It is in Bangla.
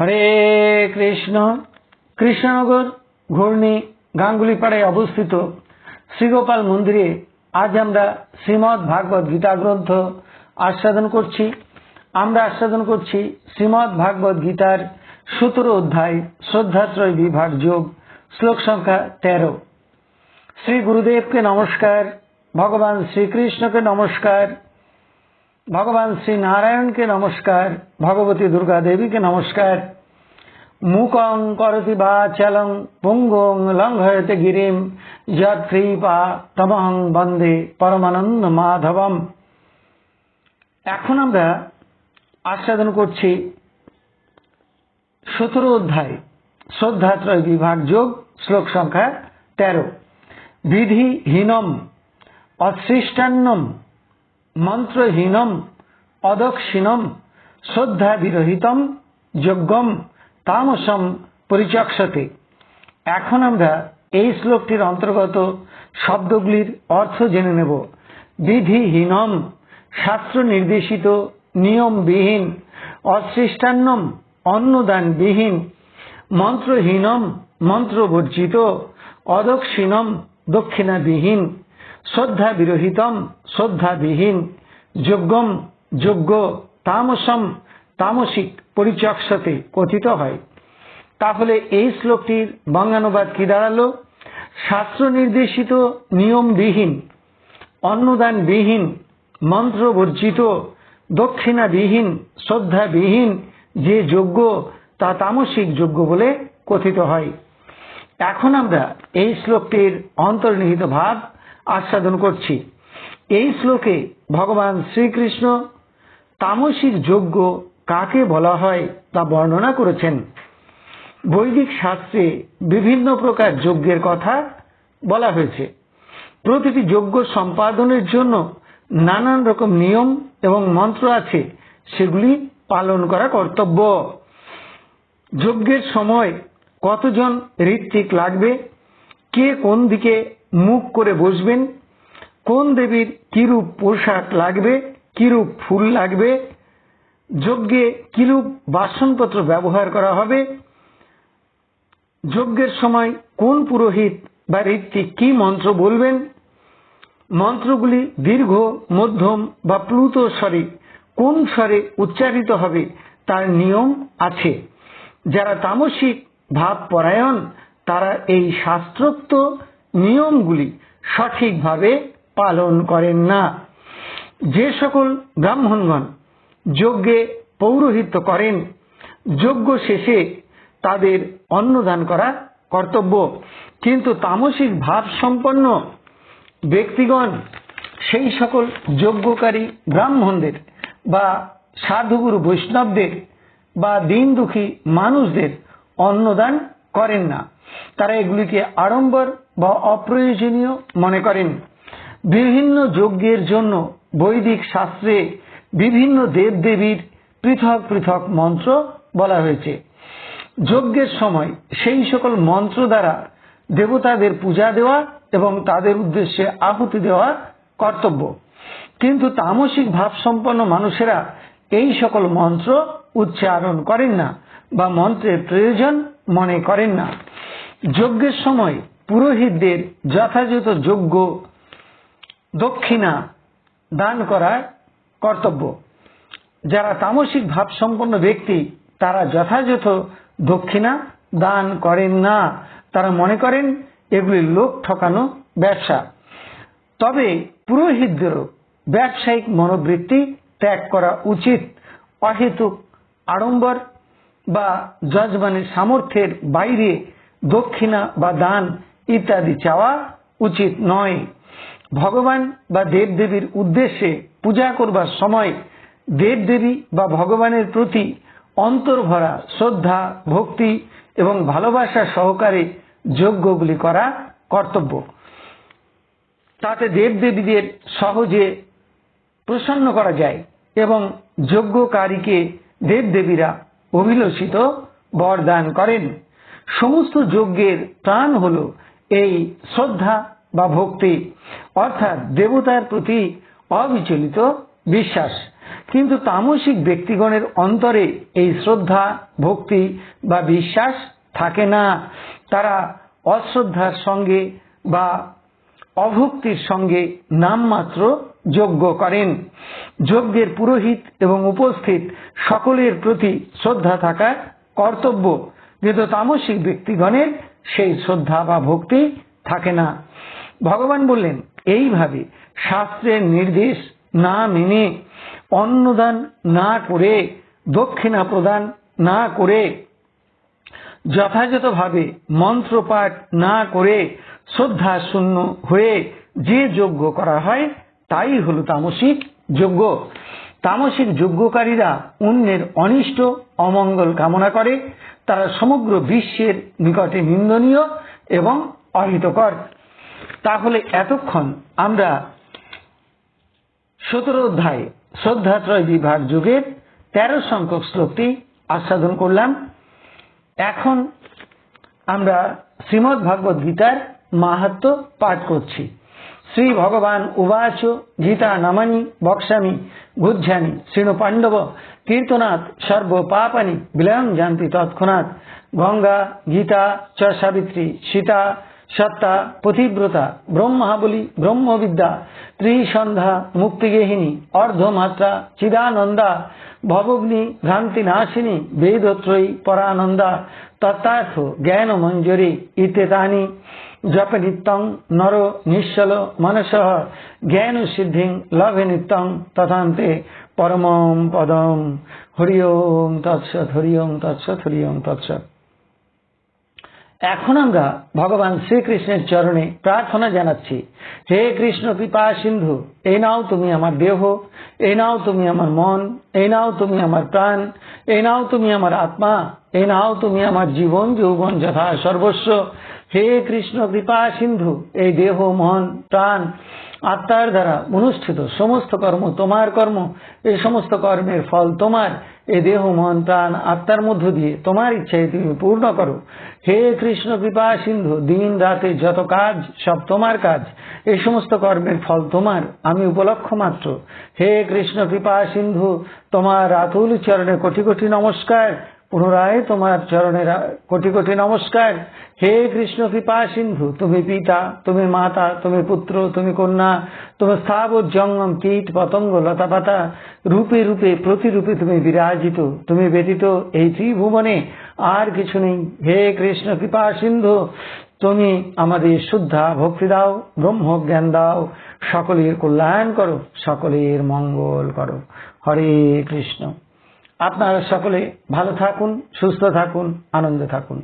হরে কৃষ্ণ, কৃষ্ণনগর ঘূর্ণি গাঙ্গুলিপাড়ায় অবস্থিত শ্রীগোপাল মন্দিরে আজ আমরা শ্রীমৎ ভাগবত গীতা গ্রন্থ আস্বাদন করছি। আমরা আস্বাদন করছি শ্রীমৎ ভাগবত গীতার সতেরো অধ্যায় শ্রদ্ধাত্রয় বিভাগ যোগ, শ্লোক সংখ্যা তেরো। শ্রী গুরুদেবকে নমস্কার, ভগবান শ্রীকৃষ্ণকে নমস্কার। ভগবান শ্রী নারায়ণকে নমস্কার, ভগবতী দুর্গা দেবীকে নমস্কার। মুকং করতি বা চলং, পুঙ্গং লঙ্ঘয়তে গিরিম যৎকৃপা তমহং বন্দে পরমানন্দ মাধবম। এখন আমরা আস্বাদন করছি সতেরো অধ্যায় শ্রদ্ধাত্রয় বিভাগ যোগ, শ্লোক সংখ্যা তেরো। বিধিহীনম, অসৃষ্টান্নম মন্ত্রহীনম অদক্ষিণম শ্রদ্ধা বিরহিতম যজ্ঞম, তামসম পরিচক্ষতে এখন আমরা এই শ্লোকটির অন্তর্গত শব্দগুলির অর্থ জেনে নেব। বিধিহীনম শাস্ত্র নির্দেশিত নিয়মবিহীন, অসৃষ্টান্নম, অন্নদানবিহীন, মন্ত্রহীনম, মন্ত্রবর্জিত, অদক্ষিণম, দক্ষিণাবিহীন। শ্রদ্ধা বিরহিতম শ্রদ্ধাবিহীন যোগ্যম, যোগ্য, তামসম, তামসিক পরিচক্ষতে কথিত হয়। তাহলে এই শ্লোকটির বঙ্গানুবাদ কি দাঁড়াল? শাস্ত্র নির্দেশিত নিয়মবিহীন অন্নদানবিহীন মন্ত্রবর্জিত দক্ষিণাবিহীন শ্রদ্ধাবিহীন যে যোগ্য তা তামসিক যোগ্য বলে কথিত হয়। এখন আমরা এই শ্লোকটির অন্তর্নিহিত ভাব আস্বাদন করছি। এই শ্লোকে ভগবান শ্রীকৃষ্ণ তামসিক যজ্ঞ কাকে বলা হয় তা বর্ণনা করেছেন। বৈদিক শাস্ত্রে বিভিন্ন প্রকার যজ্ঞের কথা বলা হয়েছে। প্রতিটি যজ্ঞ সম্পাদনের জন্য নানান রকম নিয়ম এবং মন্ত্র আছে, সেগুলি পালন করা কর্তব্য। যজ্ঞের সময় কতজন ঋত্বিক লাগবে, কে কোন দিকে মুখ করে বসবেন। কোন দেবীর কিরূপ পোশাক লাগবে, কিরূপ ফুল লাগবে, যজ্ঞে কিরূপ বাসনপত্র ব্যবহার করা হবে, যজ্ঞের সময় কোন পুরোহিত বা ঋত্বিক কি মন্ত্র বলবেন, মন্ত্রগুলি দীর্ঘ, মধ্যম বা প্লুত স্বরে কোন স্বরে উচ্চারিত হবে তার নিয়ম আছে। যারা তামসিক ভাব পরায়ণ, তারা এই শাস্ত্রোক্ত নিয়মগুলি সঠিকভাবে পালন করেন না। যে সকল ব্রাহ্মণগণ যজ্ঞে পৌরোহিত্য করেন, যজ্ঞ শেষে তাদের অন্নদান করা কর্তব্য। কিন্তু তামসিক ভাব সম্পন্ন ব্যক্তিগণ, সেই সকল যজ্ঞকারী ব্রাহ্মণদের বা সাধুগুরু বৈষ্ণবদের বা দিন দুঃখী মানুষদের অন্নদান করেন না। তারা এগুলিকে আড়ম্বর বা অপ্রয়োজনীয় মনে করেন। বিভিন্ন যজ্ঞের জন্য বৈদিক শাস্ত্রে বিভিন্ন দেবদেবীর পৃথক পৃথক মন্ত্র বলা হয়েছে। যজ্ঞের সময় সেই সকল মন্ত্র দ্বারা দেবতাদের পূজা দেওয়া এবং তাদের উদ্দেশ্যে আহুতি দেওয়া কর্তব্য। কিন্তু তামসিক ভাবসম্পন্ন মানুষেরা এই সকল মন্ত্র উচ্চারণ করেন না বা মন্ত্রের প্রয়োজন মনে করেন না। যজ্ঞের সময় পুরোহিতদের যথাযথ যোগ্য দক্ষিণা দান করা কর্তব্য। যারা তামসিক ভাব সম্পন্ন ব্যক্তি, তারা যথাযথ দক্ষিণা দান করেন না। তারা মনে করেন এগুলি লোক ঠকানো ব্যবসা। তবে পুরোহিতদেরও ব্যবসায়িক মনোবৃত্তি ত্যাগ করা উচিত। অহেতুক আড়ম্বর বা যজমানের সামর্থ্যের বাইরে দক্ষিণা বা দান ইত্যাদি চাওয়া উচিত নয়। ভগবান বা দেবদেবীর উদ্দেশ্যে পূজা করবার সময় দেবদেবী বা ভগবানের প্রতি অন্তর্ভরা শ্রদ্ধা, ভক্তি এবং ভালোবাসা সহকারে যজ্ঞগুলি করা কর্তব্য। তাতে দেবদেবীদের সহজে প্রসন্ন করা যায় এবং যজ্ঞকারীকে দেবদেবীরা অভিলষিত বরদান করেন। সমস্ত যজ্ঞের প্রাণ হল এই শ্রদ্ধা বা ভক্তি অর্থাৎ দেবতার প্রতি অবিচলিত বিশ্বাস। কিন্তু তামসিক ব্যক্তিগণের অন্তরে এই শ্রদ্ধা, ভক্তি বা বিশ্বাস থাকে না। তারা অশ্রদ্ধার সঙ্গে বা অভক্তির সঙ্গে নামমাত্র যজ্ঞ করেন। যজ্ঞের পুরোহিত এবং উপস্থিত সকলের প্রতি শ্রদ্ধা থাকা কর্তব্য। কিন্তু তামসিক ব্যক্তিগণের সেই শ্রদ্ধা বা ভক্তি থাকে না। ভগবান বললেন, এইভাবে শাস্ত্রের নির্দেশ না মেনে, অন্নদান না করে, দক্ষিণা প্রদান না করে, যথাযথভাবে মন্ত্রপাঠ না করে, শ্রদ্ধা শূন্য হয়ে যে যজ্ঞ করা হয়, তাই হল তামসিক যজ্ঞ। তামসিক যজ্ঞকারীরা অন্যের অনিষ্ট, অমঙ্গল কামনা করে তারা সমগ্র বিশ্বের নিকটে নিন্দনীয় এবং অহিতকর। তাহলে এতক্ষণ আমরা সতেরো অধ্যায় শ্রদ্ধাত্রয় বিভাগ যুগের তেরো সংখ্যক শ্লোকটি আস্বাদন করলাম। এখন আমরা শ্রীমৎ ভাগবত গীতার মাহাত্ম পাঠ করছি। শ্রী ভগবান উবাচ, গীতা নামানি বক্সামি গুজ্জানি শ্রীণু পাণ্ডব কীর্তনাথ সর্ব পাপানি বিলয়ং জানতি তৎক্ষণাৎ, গঙ্গা, গীতা, চ সাবিত্রী, সীতা, সত্তা, পতিব্রতা, ব্রহ্মাবলী, ব্রহ্মবিদ্যা, ত্রিসন্ধ্যা মুক্তিগেহিনী অর্ধমাত্রা, চিদানন্দা, ভবগ্নি ভ্রান্তি নাশিনী বেদত্রয়ী, পরানন্দা তত্তার্থ জ্ঞান মঞ্জরি ইত্যেতানি জপ নিত্যং নর নিশ্চল মনস জ্ঞান সিদ্ধিং লভে নিত্যং তথান্তে পরমম পদম হরি ওম তৎসৎ হরি ওম তৎসৎ হরি ওম তৎসৎ এখন আমরা ভগবান শ্রীকৃষ্ণের চরণে প্রার্থনা জানাচ্ছি, হে কৃষ্ণ কৃপা সিন্ধু, এই নাও তুমি আমার দেহ, এই নাও তুমি আমার মন, এই নাও তুমি আমার প্রাণ, এই নাও তুমি আমার আত্মা, এই নাও তুমি আমার জীবন, যৌবন যথা সর্বস্ব হে কৃষ্ণ, কৃপা সিন্ধু, এই দেহ, মন, প্রাণ, আত্মার দ্বারা অনুষ্ঠিত সমস্ত কর্ম, তোমার কর্ম, এই সমস্ত কর্মের ফল তোমার। এ দেহ, মন, প্রাণ, আত্মার মধ্য দিয়ে তোমার ইচ্ছায় তুমি পূর্ণ করো। হে কৃষ্ণ, কৃপা সিন্ধু, দিন, রাতে যত কাজ, সব তোমার কাজ। এই সমস্ত কর্মের ফল তোমার, আমি উপলক্ষ মাত্র। হে কৃষ্ণ, কৃপা সিন্ধু, তোমার আতুল চরণে কোটি কোটি নমস্কার। পুনরায় তোমার চরণের কোটি কোটি নমস্কার। হে কৃষ্ণ কৃপা সিন্ধু, তুমি পিতা, তুমি মাতা, তুমি পুত্র, তুমি কন্যা, তুমি স্থাবর জঙ্গম কীট পতঙ্গ লতা পাতা, রূপে রূপে, প্রতিরূপে তুমি বিরাজিত, তুমি ব্যতীত এই ত্রিভুবনে আর কিছু নেই। হে কৃষ্ণ কৃপা সিন্ধু, তুমি আমাদের শুদ্ধা ভক্তি দাও, ব্রহ্ম জ্ঞান দাও, সকলের কল্যাণ করো, সকলের মঙ্গল করো। হরে কৃষ্ণ। আপনারা সকলে ভালো থাকুন সুস্থ থাকুন আনন্দে থাকুন।